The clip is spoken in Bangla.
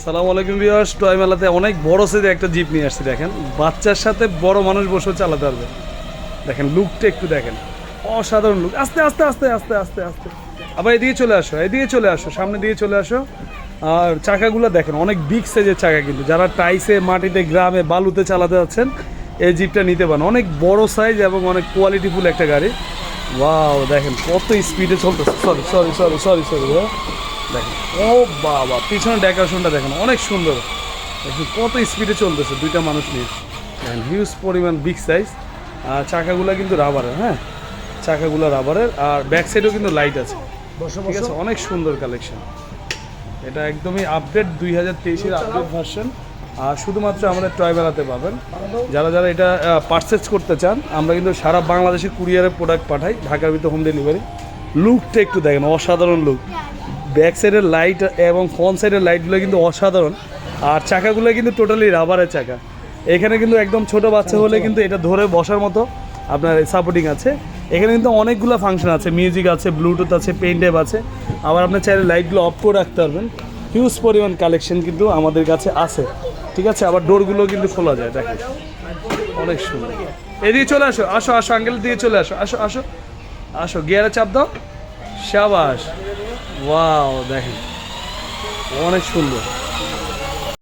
সালাম আলাইকুম বিয়াস টয় মেলাতে অনেক বড় সাইজে একটা জিপ নিয়ে আসছি, দেখেন। বাচ্চার সাথে বড় মানুষ বসেও চালাতে পারবে দেখেন লুকটা একটু দেখেন। অসাধারণ লুক আস্তে আস্তে আস্তে আস্তে আস্তে আস্তে। আবার এদিকে চলে আসো, এদিকে চলে আসো, সামনে দিয়ে চলে আসো। আর চাকাগুলো দেখেন, অনেক বিগ সাইজের চাকা কিন্তু। যারা টাইসে, মাটিতে, গ্রামে, বালুতে চালাতে যাচ্ছেন, এই জিপটা নিতে পারেন। অনেক বড় সাইজ এবং অনেক কোয়ালিটিফুল একটা গাড়ি। ওয়াও দেখেন, কত স্পিডে চলতেছে। Sorry sorry sorry sorry sorry দেখেন। ও বাবা পিছনে ডেকোরেশনটা দেখেন অনেক সুন্দর। দেখুন কত স্পিডে চলতেছে দুইটা মানুষ নিয়ে। দেখেন হিউজ পরিমাণ বিগ সাইজ আর চাকাগুলো কিন্তু রাবারের হ্যাঁ? চাকাগুলো রাবারের আর ব্যাক সাইডেও কিন্তু লাইট আছে। ঠিক আছে? অনেক সুন্দর কালেকশন এটা একদমই আপডেট দুই হাজার তেইশের আপডেট ভার্সন আর শুধুমাত্র আমাদের টয় বেলাতে পাবেন যারা যারা এটা পারচেস করতে চান আমরা কিন্তু সারা বাংলাদেশে কুরিয়ারের প্রোডাক্ট পাঠাই। ঢাকার ভিতরে হোম ডেলিভারি লুকটা একটু দেখেন অসাধারণ লুক ব্যাক সাইডের লাইট এবং ফ্রন্ট সাইডের লাইটগুলো কিন্তু অসাধারণ। আর চাকাগুলো কিন্তু টোটালি রাবারের চাকা। এখানে কিন্তু একদম ছোট বাচ্চা হলে কিন্তু এটা ধরে বসার মতো আপনার সাপোর্টিং আছে। এখানে কিন্তু অনেকগুলো ফাংশন আছে। মিউজিক আছে ব্লুটুথ আছে পেন ড্রাইভ আছে। আবার আপনার চাইলে লাইটগুলো অফ করে রাখতে পারবেন। হিউজ পরিমাণ কালেকশন কিন্তু আমাদের কাছে আছে। ঠিক আছে? আবার ডোরগুলো কিন্তু খোলা যায়। দেখেন। অনেক সুন্দর। এদিকে চলে আসো। আসো আসো আঙ্গেল দিয়ে চলে আসো। আসো আসো। আসো গিয়ারে চাপ দাও। শাবাশ ওয়াও দেখেন। অনেক সুন্দর।